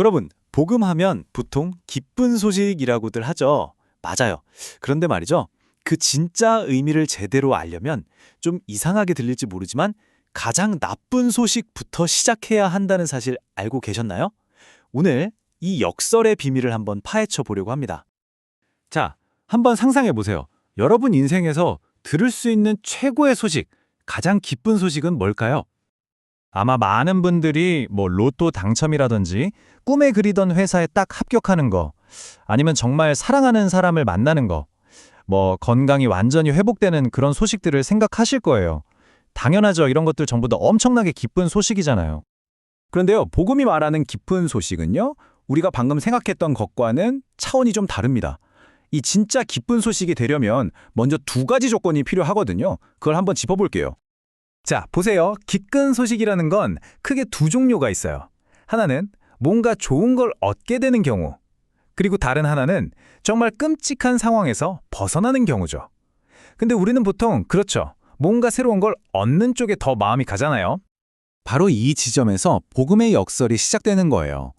여러분, 복음 하면 보통 기쁜 소식이라고들 하죠. 맞아요. 그런데 말이죠. 그 진짜 의미를 제대로 알려면 좀 이상하게 들릴지 모르지만 가장 나쁜 소식부터 시작해야 한다는 사실 알고 계셨나요? 오늘 이 역설의 비밀을 한번 파헤쳐 보려고 합니다. 자, 한번 상상해 보세요. 여러분 인생에서 들을 수 있는 최고의 소식, 가장 기쁜 소식은 뭘까요? 아마 많은 분들이 뭐 로또 당첨이라든지 꿈에 그리던 회사에 딱 합격하는 거, 아니면 정말 사랑하는 사람을 만나는 거, 뭐 건강이 완전히 회복되는 그런 소식들을 생각하실 거예요. 당연하죠. 이런 것들 전부 다 엄청나게 기쁜 소식이잖아요. 그런데요, 복음이 말하는 기쁜 소식은요, 우리가 방금 생각했던 것과는 차원이 좀 다릅니다. 이 진짜 기쁜 소식이 되려면 먼저 두 가지 조건이 필요하거든요. 그걸 한번 짚어볼게요. 자, 보세요. 기쁜 소식이라는 건 크게 두 종류가 있어요. 하나는 뭔가 좋은 걸 얻게 되는 경우. 그리고 다른 하나는 정말 끔찍한 상황에서 벗어나는 경우죠. 근데 우리는 보통 그렇죠. 뭔가 새로운 걸 얻는 쪽에 더 마음이 가잖아요. 바로 이 지점에서 복음의 역설이 시작되는 거예요.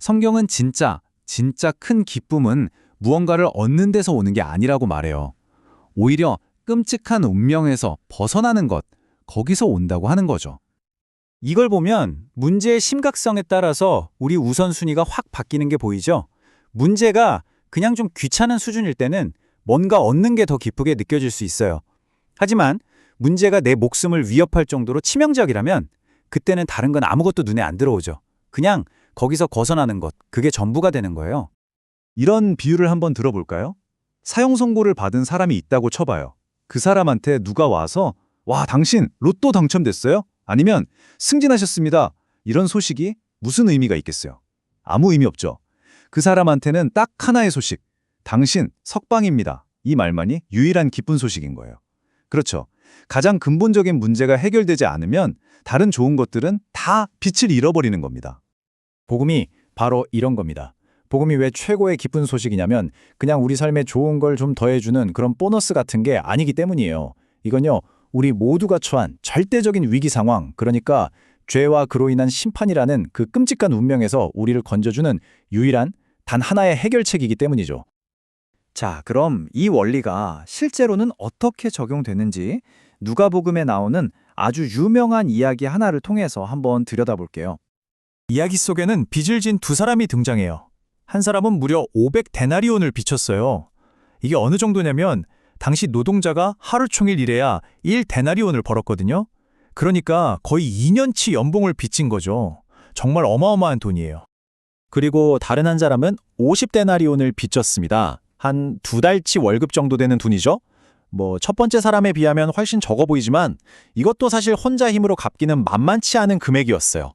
성경은 진짜, 진짜 큰 기쁨은 무언가를 얻는 데서 오는 게 아니라고 말해요. 오히려 끔찍한 운명에서 벗어나는 것, 거기서 온다고 하는 거죠. 이걸 보면 문제의 심각성에 따라서 우리 우선순위가 확 바뀌는 게 보이죠? 문제가 그냥 좀 귀찮은 수준일 때는 뭔가 얻는 게 더 기쁘게 느껴질 수 있어요. 하지만 문제가 내 목숨을 위협할 정도로 치명적이라면 그때는 다른 건 아무것도 눈에 안 들어오죠. 그냥 거기서 벗어나는 것, 그게 전부가 되는 거예요. 이런 비유를 한번 들어볼까요? 사형 선고를 받은 사람이 있다고 쳐봐요. 그 사람한테 누가 와서 와, 당신 로또 당첨됐어요? 아니면 승진하셨습니다. 이런 소식이 무슨 의미가 있겠어요? 아무 의미 없죠. 그 사람한테는 딱 하나의 소식. 당신 석방입니다. 이 말만이 유일한 기쁜 소식인 거예요. 그렇죠. 가장 근본적인 문제가 해결되지 않으면 다른 좋은 것들은 다 빛을 잃어버리는 겁니다. 복음이 바로 이런 겁니다. 복음이 왜 최고의 기쁜 소식이냐면 그냥 우리 삶에 좋은 걸 좀 더해주는 그런 보너스 같은 게 아니기 때문이에요. 이건요, 우리 모두가 처한 절대적인 위기 상황, 그러니까 죄와 그로 인한 심판이라는 그 끔찍한 운명에서 우리를 건져주는 유일한 단 하나의 해결책이기 때문이죠. 자, 그럼 이 원리가 실제로는 어떻게 적용되는지 누가복음에 나오는 아주 유명한 이야기 하나를 통해서 한번 들여다볼게요. 이야기 속에는 빚을 진 두 사람이 등장해요. 한 사람은 무려 500 데나리온을 빚쳤어요. 이게 어느 정도냐면 당시 노동자가 하루 종일 일해야 1데나리온을 벌었거든요. 그러니까 거의 2년치 연봉을 빚진 거죠. 정말 어마어마한 돈이에요. 그리고 다른 한 사람은 50데나리온을 빚졌습니다. 한 두 달치 월급 정도 되는 돈이죠. 뭐 첫 번째 사람에 비하면 훨씬 적어 보이지만 이것도 사실 혼자 힘으로 갚기는 만만치 않은 금액이었어요.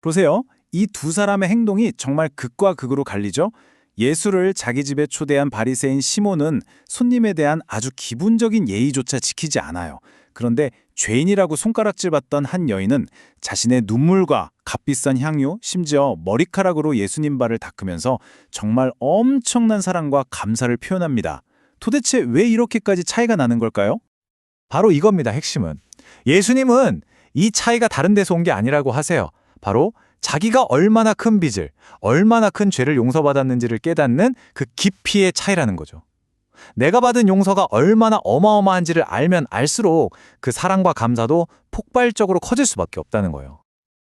보세요. 이 두 사람의 행동이 정말 극과 극으로 갈리죠. 예수를 자기 집에 초대한 바리새인 시몬은 손님에 대한 아주 기본적인 예의조차 지키지 않아요. 그런데 죄인이라고 손가락질 받던 한 여인은 자신의 눈물과 값비싼 향유, 심지어 머리카락으로 예수님 발을 닦으면서 정말 엄청난 사랑과 감사를 표현합니다. 도대체 왜 이렇게까지 차이가 나는 걸까요? 바로 이겁니다, 핵심은. 예수님은 이 차이가 다른 데서 온 게 아니라고 하세요. 바로 자기가 얼마나 큰 빚을, 얼마나 큰 죄를 용서받았는지를 깨닫는 그 깊이의 차이라는 거죠. 내가 받은 용서가 얼마나 어마어마한지를 알면 알수록 그 사랑과 감사도 폭발적으로 커질 수밖에 없다는 거예요.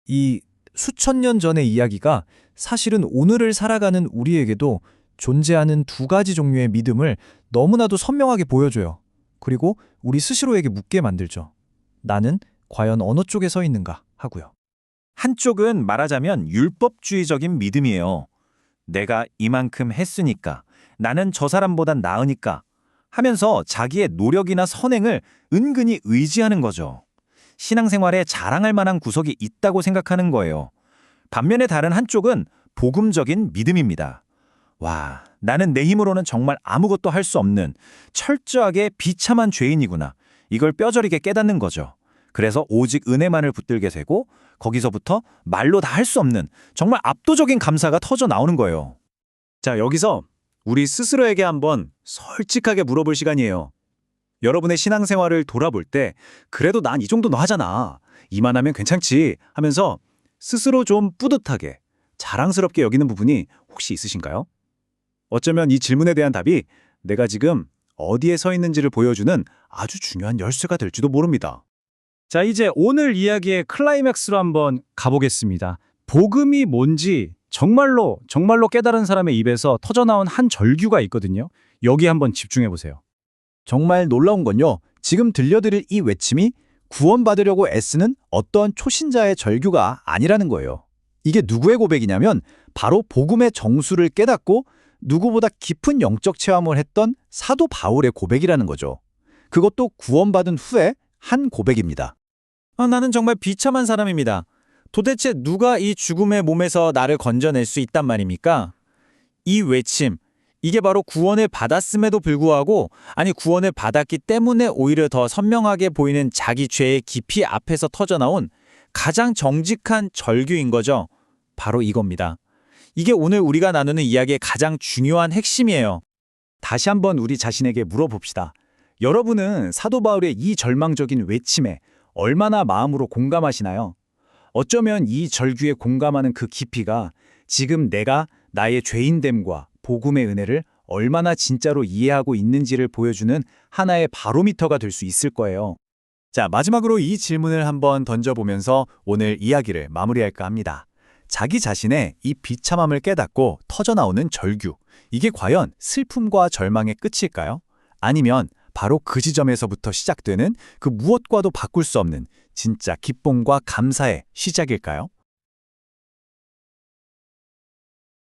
이 수천 년 전의 이야기가 사실은 오늘을 살아가는 우리에게도 존재하는 두 가지 종류의 믿음을 너무나도 선명하게 보여줘요. 그리고 우리 스스로에게 묻게 만들죠. 나는 과연 어느 쪽에 서 있는가 하고요. 한쪽은 말하자면 율법주의적인 믿음이에요. 내가 이만큼 했으니까, 나는 저 사람보단 나으니까 하면서 자기의 노력이나 선행을 은근히 의지하는 거죠. 신앙생활에 자랑할 만한 구석이 있다고 생각하는 거예요. 반면에 다른 한쪽은 복음적인 믿음입니다. 와, 나는 내 힘으로는 정말 아무것도 할 수 없는 철저하게 비참한 죄인이구나. 이걸 뼈저리게 깨닫는 거죠. 그래서 오직 은혜만을 붙들게 되고 거기서부터 말로 다 할 수 없는 정말 압도적인 감사가 터져 나오는 거예요. 자, 여기서 우리 스스로에게 한번 솔직하게 물어볼 시간이에요. 여러분의 신앙생활을 돌아볼 때 그래도 난 이 정도는 하잖아. 이만하면 괜찮지 하면서 스스로 좀 뿌듯하게 자랑스럽게 여기는 부분이 혹시 있으신가요? 어쩌면 이 질문에 대한 답이 내가 지금 어디에 서 있는지를 보여주는 아주 중요한 열쇠가 될지도 모릅니다. 자, 이제 오늘 이야기의 클라이맥스로 한번 가보겠습니다. 복음이 뭔지 정말로 정말로 깨달은 사람의 입에서 터져나온 한 절규가 있거든요. 여기 한번 집중해 보세요. 정말 놀라운 건요. 지금 들려드릴 이 외침이 구원받으려고 애쓰는 어떠한 초신자의 절규가 아니라는 거예요. 이게 누구의 고백이냐면 바로 복음의 정수를 깨닫고 누구보다 깊은 영적 체험을 했던 사도 바울의 고백이라는 거죠. 그것도 구원받은 후에 한 고백입니다. 아, 나는 정말 비참한 사람입니다. 도대체 누가 이 죽음의 몸에서 나를 건져낼 수 있단 말입니까? 이 외침, 이게 바로 구원을 받았음에도 불구하고, 아니 구원을 받았기 때문에 오히려 더 선명하게 보이는 자기 죄의 깊이 앞에서 터져나온 가장 정직한 절규인 거죠. 바로 이겁니다. 이게 오늘 우리가 나누는 이야기의 가장 중요한 핵심이에요. 다시 한번 우리 자신에게 물어봅시다. 여러분은 사도 바울의 이 절망적인 외침에 얼마나 마음으로 공감하시나요? 어쩌면 이 절규에 공감하는 그 깊이가 지금 내가 나의 죄인됨과 복음의 은혜를 얼마나 진짜로 이해하고 있는지를 보여주는 하나의 바로미터가 될 수 있을 거예요. 자, 마지막으로 이 질문을 한번 던져보면서 오늘 이야기를 마무리할까 합니다. 자기 자신의 이 비참함을 깨닫고 터져나오는 절규. 이게 과연 슬픔과 절망의 끝일까요? 아니면 바로 그 지점에서부터 시작되는 그 무엇과도 바꿀 수 없는 진짜 기쁨과 감사의 시작일까요?